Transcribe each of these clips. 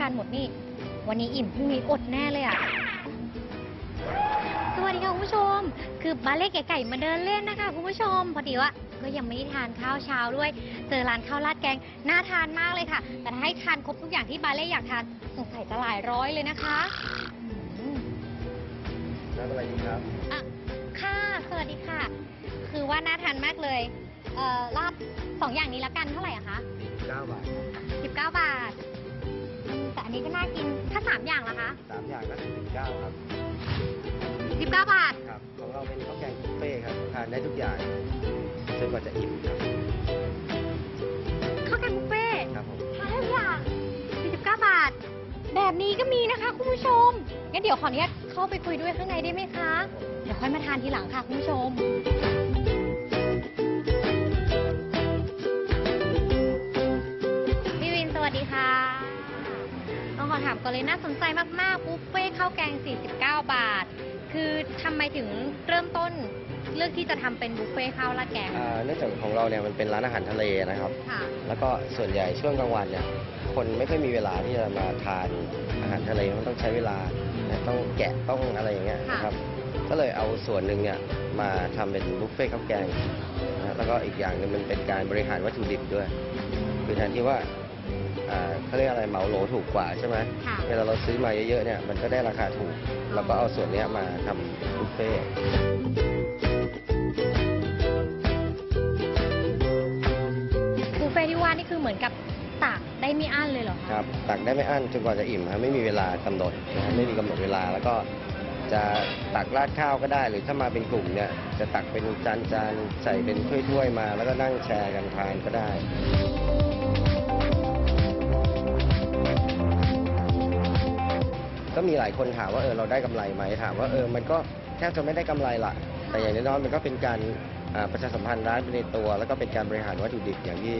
าทานหมดนี่ วันนี้อิ่มพรุ่งนี้อดแน่เลยอะ สวัสดีค่ะคุณผู้ชม คือบาเล่ไก่ไก่มาเดินเล่นนะคะคุณผู้ชม พอดีว่าก็ยังไม่ได้ทานข้าวเช้าด้วย เจอร้านข้าวราดแกงน่าทานมากเลยค่ะ แต่ถ้าให้ทานครบทุกอย่างที่บาเล่อยากทานสงสัยจะหลายร้อยเลยนะคะอืมน้ำอะไรดีครับ อะค่ะ สวัสดีค่ะ คือว่าน่าทานมากเลย เอ่อราดสองอย่างนี้ละกันเท่าไหร่อะคะ 9 บาท19บ ถ้าสามอย่างล่ะคะสามอย่างก็19ครับ 19 บาท ครับ ของเราเป็นข้าวแกงบุฟเฟ่ต์ครับทานได้ทุกอย่างจนกว่าจะอิ่มครับ ข้าวแกงบุฟเฟ่ต์ครับผม ทานได้ทุกอย่าง 49 บาท แบบนี้ก็มีนะคะคุณผู้ชม งั้นเดี๋ยวขออนุญาตเข้าไปคุยด้วยข้างในได้ไหมคะ เดี๋ยวค่อยมาทานทีหลังค่ะคุณผู้ชม ก่อนเลยน่าสนใจมากๆบุฟเฟ่ต์ข้าวแกง 49 บาท คือทำไมถึงเริ่มต้นเลือกที่จะทำเป็นบุฟเฟ่ต์ข้าวราดแกงอ่าเนื่องจากของเราเนี่ยมันเป็นร้านอาหารทะเลนะครับ ค่ะ แล้วก็ส่วนใหญ่ช่วงกลางวันเนี่ยคนไม่ค่อยมีเวลาที่จะมาทานอาหารทะเลมันต้องใช้เวลานะต้องแกะต้องอะไรอย่างเงี้ยนะครับ ก็เลยเอาส่วนหนึ่งเนี่ยมาทำเป็นบุฟเฟ่ต์ข้าวแกงนะแล้วก็อีกอย่างหนึงมันเป็นการบริหารวัตถุดิบด้วย คือแทนที่ว่า อ่าเขาเรียกอะไรเหมาโหลถูกกว่าใช่ไหมค่ะ เวลาเราซื้อมาเยอะๆเนี่ยมันก็ได้ราคาถูกเราก็เอาส่วนเนี้ยมาทำบุฟเฟ่ต์บุฟเฟ่ที่ว่านี่คือเหมือนกับตักได้ไม่อั้นเลยเหรอคะครับตักได้ไม่อั้นจนกว่าจะอิ่มครับไม่มีเวลากำหนดนะครับไม่มีกำหนดเวลาแล้วก็จะตักราดข้าวก็ได้ หรือถ้ามาเป็นกลุ่มเนี่ยจะตักเป็นจานจานๆใส่เป็นถ้วยๆมา แล้วก็นั่งแชร์กันทานก็ได้ ก็มีหลายคนถามว่าเออเราได้กำไรไหมถามว่าเออมันก็แทบจะไม่ได้กำไรละแต่อย่างน้อยๆมันก็เป็นการอ่าประชาสัมพันธ์ร้านไปในตัว แล้วก็เป็นการบริหารวัตถุดิบอย่างที่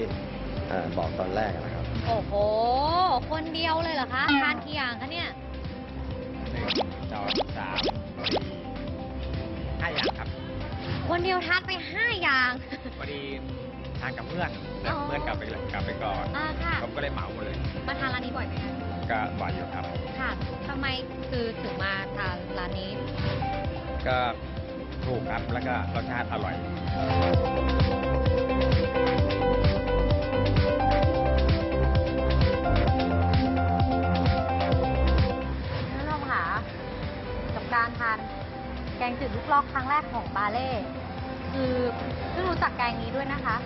อ่าบอกตอนแรกนะครับ โอ้โห คนเดียวเลยเหรอคะทานกี่อย่างคะเนี่ยหนึ่งสองสามสี่ห้าอย่างครับ คนเดียวทานไปห้าอย่างพอดี ทานกับเพื่อนแล้วอ๋อ เพื่อนกลับไปกลับไปก่อนอ่าค่ะผมก็เลยเหมาหมดเลยมาทานร้านนี้บ่อยไหมคะก็หวานอยู่ครับ ค่ะทำไมคือถึงมาทานร้านนี้ ก็ถูกครับแล้วก็รสชาติอร่อยท่านผู้ชมค่ะกับการทานแกงจืดลูกลอกครั้งแรกของบาเล่คือเพิ่งรู้จักแกงนี้ด้วยนะคะ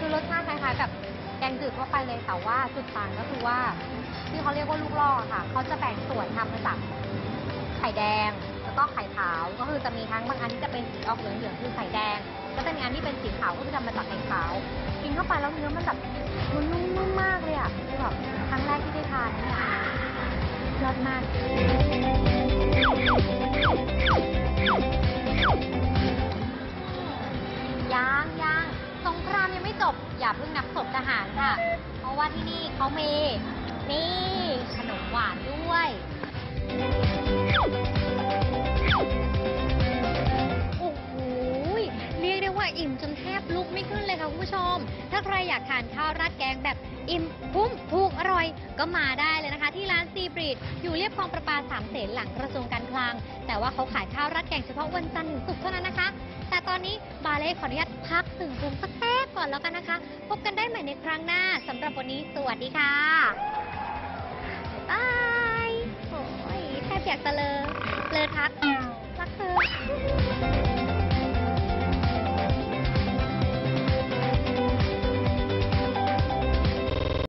คือรสชาติคล้ายๆกับแกงจืดทั่วไปเลยแต่ว่าจุดต่างก็คือว่า ที่เขาเรียกว่าลูกลอกอค่ะ เขาจะแบ่งส่วนทำมาจากไข่แดง แล้วก็ไข่ขาว ก็คือจะมีทั้งบางอันที่จะเป็นสีออกเหลืองๆคือไข่แดง ก็จะมีอันที่เป็นสีขาวก็คือทำมาจากไข่ขาว กินเข้าไปแล้วเนื้อมันแบบมันนุ่มๆมากเลยอะคือแบบครั้งแรกที่ได้ทานเนี่ยยอดมากยังยัง จบอย่าเพิ่งนับศพทหารค่ะ เพราะว่าที่นี่เขามีนี่ขนมหวานด้วย ผู้ชม ถ้าใครอยากทานข้าวราดแกงแบบอิ่มพุ้มถูกอร่อย ก็มาได้เลยนะคะ ที่ร้านซีบรีดอยู่เรียบคลองประปาสามเสนหลังกระทรวงการคลัง แต่ว่าเขาขายข้าวราดแกงเฉพาะวันจันทร์ถึงศุกร์เท่านั้นนะคะ แต่ตอนนี้บาเล่ขออนุญาตพักถึงตรงสักแป๊บก่อนแล้วกันนะคะ พบกันได้ใหม่ในครั้งหน้าสำหรับวันนี้สวัสดีค่ะบายโอ้ยแทบอยากจะเลอเลอทัก